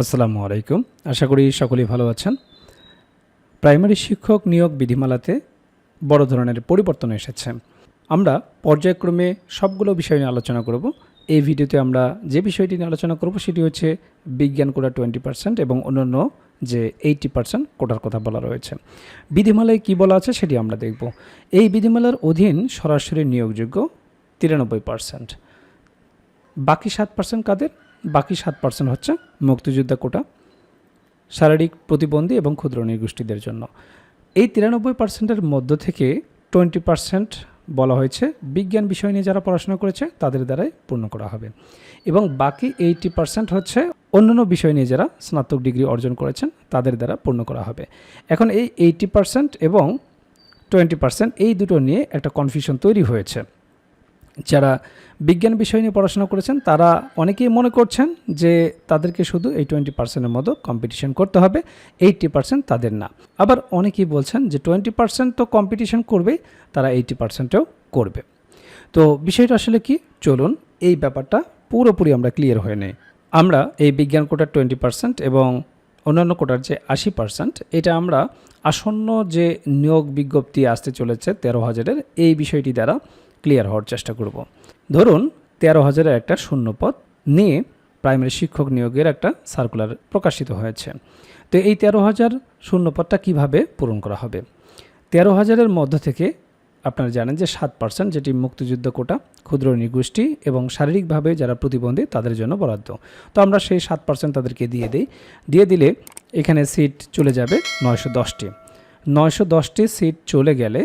আসসালামু আলাইকুম। আশা করি সকলেই ভালো আছেন। প্রাইমারি শিক্ষক নিয়োগ বিধিমালাতে বড় ধরনের পরিবর্তন এসেছে। আমরা পর্যায়ক্রমে সবগুলো বিষয় নিয়ে আলোচনা করব। এই ভিডিওতে আমরা যে বিষয়টি নিয়ে আলোচনা করব সেটি হচ্ছে বিজ্ঞান কোটা টোয়েন্টি পার্সেন্ট এবং অন্যান্য যে এইটি পার্সেন্ট কোটার কথা বলা রয়েছে। বিধিমালায় কী বলা আছে সেটি আমরা দেখব। এই বিধিমালার অধীন সরাসরি নিয়োগযোগ্য তিরানব্বই পার্সেন্ট। বাকি সাত পার্সেন্ট কাদের? বাকি সাত পার্সেন্ট হচ্ছে মুক্তিযোদ্ধা কোটা, শারীরিক প্রতিবন্ধী এবং ক্ষুদ্র নৃগোষ্ঠীদের জন্য। এই তিরানব্বই পার্সেন্টের মধ্য থেকে টোয়েন্টি পার্সেন্ট বলা হয়েছে বিজ্ঞান বিষয় নিয়ে যারা পড়াশোনা করেছে, তাদের দ্বারাই পূর্ণ করা হবে। এবং বাকি এইটি পার্সেন্ট হচ্ছে অন্যান্য বিষয় নিয়ে যারা স্নাতক ডিগ্রি অর্জন করেছেন, তাদের দ্বারা পূর্ণ করা হবে। এখন এই এইটি পার্সেন্ট এবং টোয়েন্টি পার্সেন্ট এই দুটো নিয়ে একটা কনফিউশন তৈরি হয়েছে। যারা বিজ্ঞান বিষয় নিয়ে পড়াশোনা করেছেন, তারা অনেকেই মনে করছেন যে তাদেরকে শুধু এই টোয়েন্টি পার্সেন্টের মতো কম্পিটিশন করতে হবে, এইটটি পার্সেন্ট তাদের না। আবার অনেকেই বলছেন যে টোয়েন্টি পার্সেন্ট তো কম্পিটিশন করবেই, তারা এইটি পার্সেন্টেও করবে। তো বিষয়টা আসলে কি? চলুন এই ব্যাপারটা পুরোপুরি আমরা ক্লিয়ার হয়ে নেই। আমরা এই বিজ্ঞান কোটার টোয়েন্টি পার্সেন্ট এবং অন্যান্য কোটার যে আশি পার্সেন্ট, এটা আমরা আসন্ন যে নিয়োগ বিজ্ঞপ্তি আসতে চলেছে তেরো হাজারের, এই বিষয়টি দ্বারা ক্লিয়ার হওয়ার চেষ্টা করব। ধরুন, তেরো হাজারের একটা শূন্যপদ নিয়ে প্রাইমারি শিক্ষক নিয়োগের একটা সার্কুলার প্রকাশিত হয়েছে। তো এই তেরো হাজার শূন্যপদটা কীভাবে পূরণ করা হবে? তেরো হাজারের মধ্য থেকে আপনারা জানেন যে সাত পার্সেন্ট যেটি মুক্তিযুদ্ধ কোটা, ক্ষুদ্র নৃগোষ্ঠী এবং শারীরিকভাবে যারা প্রতিবন্ধী তাদের জন্য বরাদ্দ। তো আমরা সেই সাত পার্সেন্ট তাদেরকে দিয়ে দিই। দিয়ে দিলে এখানে সিট চলে যাবে নয়শো দশটি। নয়শো দশটি সিট চলে গেলে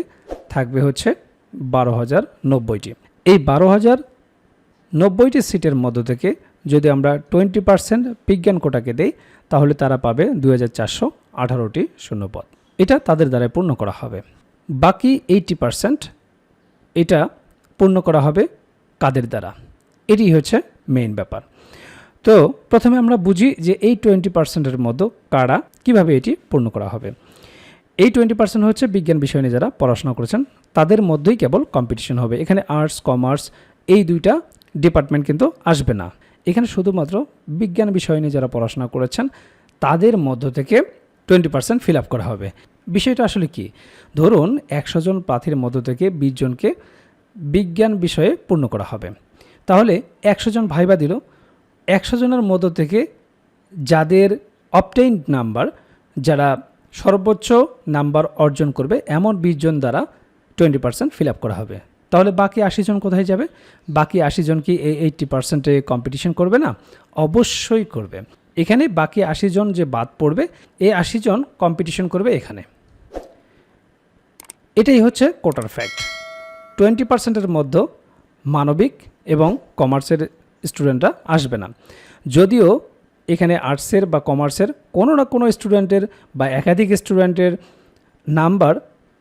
থাকবে হচ্ছে বারো হাজার নব্বইটি। এই বারো হাজার নব্বইটি সিটের মধ্য থেকে যদি আমরা টোয়েন্টি পার্সেন্ট বিজ্ঞান কোটাকে দেই, তাহলে তারা পাবে দু হাজার চারশো আঠারোটি শূন্যপদ। এটা তাদের দ্বারাই পূর্ণ করা হবে। বাকি এইটি পার্সেন্ট এটা পূর্ণ করা হবে কাদের দ্বারা? এটি হচ্ছে মেইন ব্যাপার। তো প্রথমে আমরা বুঝি যে এই টোয়েন্টি পার্সেন্টের মধ্যে কারা, কীভাবে এটি পূর্ণ করা হবে। এই টোয়েন্টি পার্সেন্ট হচ্ছে বিজ্ঞান বিষয় নিয়ে যারা পড়াশোনা করেছেন, তাদের মধ্যেই কেবল কম্পিটিশন হবে। এখানে আর্টস কমার্স এই দুইটা ডিপার্টমেন্ট কিন্তু আসবে না। এখানে শুধুমাত্র বিজ্ঞান বিষয় নিয়ে যারা পড়াশোনা করেছেন, তাদের মধ্য থেকে টোয়েন্টি পার্সেন্ট ফিল আপ করা হবে। বিষয়টা আসলে কি? ধরুন একশো জন প্রার্থীর মধ্য থেকে বিশ জনকে বিজ্ঞান বিষয়ে পূর্ণ করা হবে। তাহলে একশো জন ভাইবা দিল। একশো জনের মধ্য থেকে যাদের অপটেইন নাম্বার যারা সর্বোচ্চ নাম্বার অর্জন করবে এমন বিশ জন দ্বারা টোয়েন্টি পার্সেন্ট ফিল আপ করা হবে। তাহলে বাকি আশি জন কোথায় যাবে? বাকি আশি জন কি এই এইটটি পার্সেন্টে কম্পিটিশন করবে না? অবশ্যই করবে। এখানে বাকি আশি জন যে বাদ পড়বে, এই আশি জন কম্পিটিশন করবে এখানে। এটাই হচ্ছে কোটার ফ্যাক্ট টোয়েন্টি পার্সেন্টের মধ্যে মানবিক এবং কমার্সের স্টুডেন্টরা আসবে না। যদিও এখানে আর্টসের বা কমার্সের কোনো না কোনো স্টুডেন্টের বা একাধিক স্টুডেন্টের নাম্বার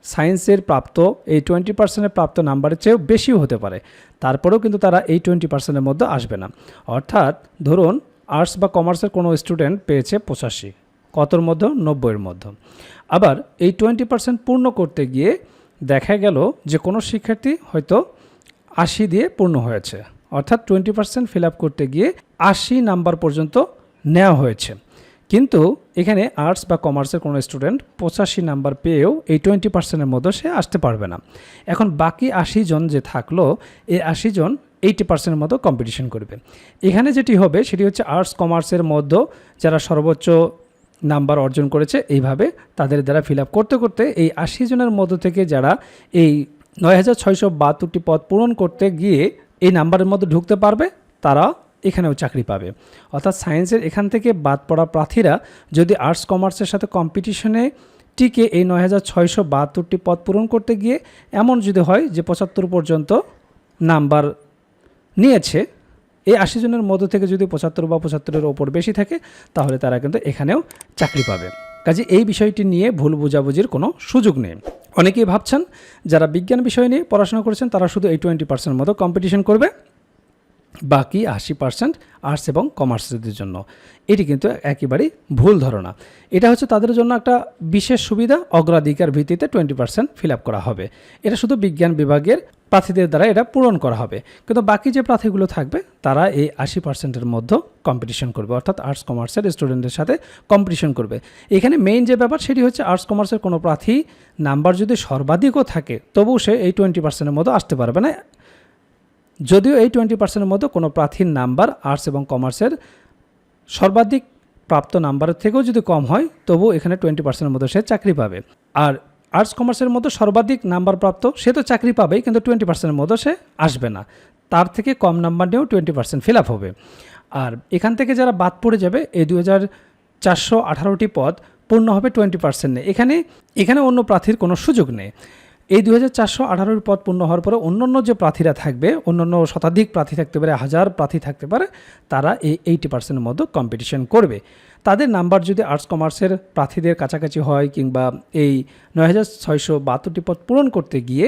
সায়েন্সের প্রাপ্ত, এই টোয়েন্টি পার্সেন্টের প্রাপ্ত নাম্বারের চেয়েও বেশিও হতে পারে। তারপরেও কিন্তু তারা এই টোয়েন্টি পার্সেন্টের মধ্যে আসবে না। অর্থাৎ ধরুন আর্টস বা কমার্সের কোনো স্টুডেন্ট পেয়েছে পঁচাশি, কতর মধ্যে? নব্বইয়ের মধ্যে। আবার এই টোয়েন্টি পার্সেন্ট পূর্ণ করতে গিয়ে দেখা গেল যে কোনো শিক্ষার্থী হয়তো আশি দিয়ে পূর্ণ হয়েছে। অর্থাৎ টোয়েন্টি পার্সেন্ট ফিল আপ করতে গিয়ে আশি নাম্বার পর্যন্ত নেওয়া হয়েছে। কিন্তু এখানে আর্টস বা কমার্সের কোনো স্টুডেন্ট পঁচাশি নাম্বার পেয়েও এই টোয়েন্টি পার্সেন্টের মধ্যে সে আসতে পারবে না। এখন বাকি আশি জন যে থাকল, এই আশি জন এইটি পার্সেন্টের মতো কম্পিটিশন করবে। এখানে যেটি হবে, সেটি হচ্ছে আর্টস কমার্সের মধ্যে যারা সর্বোচ্চ নাম্বার অর্জন করেছে, এইভাবে তাদের দ্বারা ফিল করতে করতে এই আশি জনের মধ্য থেকে যারা এই নয় হাজার ছয়শো বাহাত্তরটি পদ পূরণ করতে গিয়ে এই নাম্বারের মধ্যে ঢুকতে পারবে, তারা এখানেও চাকরি পাবে। অর্থাৎ সায়েন্সের এখান থেকে বাদ পড়া প্রার্থীরা যদি আর্টস, কমার্সের সাথে কম্পিটিশনে টিকে এই নয় হাজার ছয়শো বাহাত্তরটি পদ পূরণ করতে গিয়ে এমন যদি হয় যে পঁচাত্তর পর্যন্ত নাম্বার নিয়েছে, এই আশি জনের মধ্য থেকে যদি পঁচাত্তর বা পঁচাত্তরের ওপর বেশি থাকে, তাহলে তারা কিন্তু এখানেও চাকরি পাবে। কাজে এই বিষয়টি নিয়ে ভুল বোঝাবুঝির কোনো সুযোগ নেই। অনেকেই ভাবছেন, যারা বিজ্ঞান বিষয় নিয়ে পড়াশোনা করেছেন, তারা শুধু এই টোয়েন্টি পার্সেন্ট মতো কম্পিটিশন করবে। বাকি আশি পার্সেন্ট আর্টস এবং কমার্সের জন্য। এটি কিন্তু একেবারেই ভুল ধারণা। এটা হচ্ছে তাদের জন্য একটা বিশেষ সুবিধা, অগ্রাধিকার ভিত্তিতে টোয়েন্টি পার্সেন্ট ফিল আপ করা হবে। এটা শুধু বিজ্ঞান বিভাগের প্রার্থীদের দ্বারা এটা পূরণ করা হবে। কিন্তু বাকি যে প্রার্থীগুলো থাকবে, তারা এই আশি পার্সেন্টের মধ্যে কম্পিটিশন করবে। অর্থাৎ আর্টস কমার্সের স্টুডেন্টদের সাথে কম্পিটিশন করবে। এখানে মেইন যে ব্যাপার, সেটি হচ্ছে আর্টস কমার্সের কোনো প্রার্থী নাম্বার যদি সর্বাধিকও থাকে, তবুও সে এই টোয়েন্টি পার্সেন্টের মধ্যে আসতে পারবে না। যদিও এই টোয়েন্টি পার্সেন্টের মধ্যে কোনো প্রার্থীর নাম্বার আর্টস এবং কমার্সের সর্বাধিক প্রাপ্ত নাম্বারের থেকেও যদি কম হয় তবু এখানে টোয়েন্টি পার্সেন্টের মধ্যে সে চাকরি পাবে। আর আর্টস কমার্সের মধ্যে সর্বাধিক নাম্বার প্রাপ্ত, সে তো চাকরি পাবেই, কিন্তু টোয়েন্টি পার্সেন্টের মধ্যে সে আসবে না। তার থেকে কম নাম্বার নিয়েও টোয়েন্টি পার্সেন্ট ফিল আপ হবে। আর এখান থেকে যারা বাদ পড়ে যাবে, এই দু হাজার চারশো আঠারোটি পদ পূর্ণ হবে টোয়েন্টি পার্সেন্ট নেই এখানে এখানে অন্য প্রার্থীর কোনো সুযোগ নেই। এই দু হাজার চারশো আঠারোর পদ পূর্ণ হওয়ার পরে অন্যান্য যে প্রার্থীরা থাকবে, অন্যান্য শতাধিক প্রার্থী থাকতে পারে, হাজার প্রার্থী থাকতে পারে, তারা এই এইটি পার্সেন্টের মধ্যে কম্পিটিশন করবে। তাদের নাম্বার যদি আর্টস কমার্সের প্রার্থীদের কাছাকাছি হয় কিংবা এই নয় হাজার ছয়শো বাহাত্তরটি পদ পূরণ করতে গিয়ে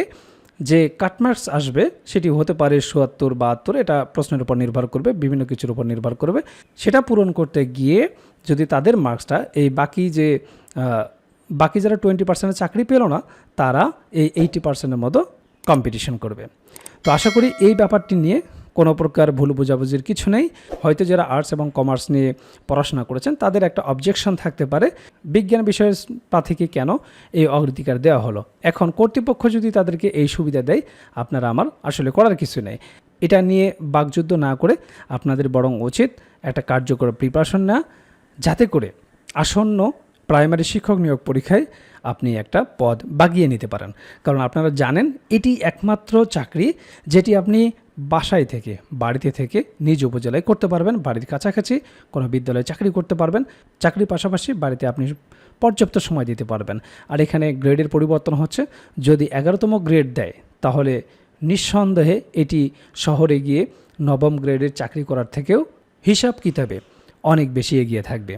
যে কাটমার্কস আসবে, সেটি হতে পারে চুয়াত্তর বাহাত্তর, এটা প্রশ্নের উপর নির্ভর করবে, বিভিন্ন কিছুর উপর নির্ভর করবে। সেটা পূরণ করতে গিয়ে যদি তাদের মার্কসটা এই বাকি যে বাকি যারা টোয়েন্টি পার্সেন্টের চাকরি পেল না, তারা এই এইটি পার্সেন্টের মতো কম্পিটিশন করবে। তো আশা করি এই ব্যাপারটি নিয়ে কোনো প্রকার ভুল বোঝাবুঝির কিছু নেই। হয়তো যারা আর্টস এবং কমার্স নিয়ে পড়াশোনা করেছেন, তাদের একটা অবজেকশন থাকতে পারে। বিজ্ঞান বিষয়ের প্রার্থীকে কেন এই অগ্রাধিকার দেওয়া হলো? এখন কর্তৃপক্ষ যদি তাদেরকে এই সুবিধা দেয়, আপনারা আমার আসলে করার কিছু নেই। এটা নিয়ে বাকযুদ্ধ না করে আপনাদের বরং উচিত একটা কার্যকর প্রিপারেশন নেওয়া, যাতে করে আসন্ন প্রাইমারি শিক্ষক নিয়োগ পরীক্ষায় আপনি একটা পদ বাগিয়ে নিতে পারেন। কারণ আপনারা জানেন, এটি একমাত্র চাকরি যেটি আপনি বাসায় থেকে, বাড়িতে থেকে নিজ উপজেলায় করতে পারবেন। বাড়ির কাছাকাছি কোনো বিদ্যালয়ে চাকরি করতে পারবেন। চাকরির পাশাপাশি বাড়িতে আপনি পর্যাপ্ত সময় দিতে পারবেন। আর এখানে গ্রেডের পরিবর্তন হচ্ছে, যদি এগারোতম গ্রেড দেয়, তাহলে নিঃসন্দেহে এটি শহরে গিয়ে নবম গ্রেডের চাকরি করার থেকেও হিসাব কিতাবে অনেক বেশি এগিয়ে থাকবে।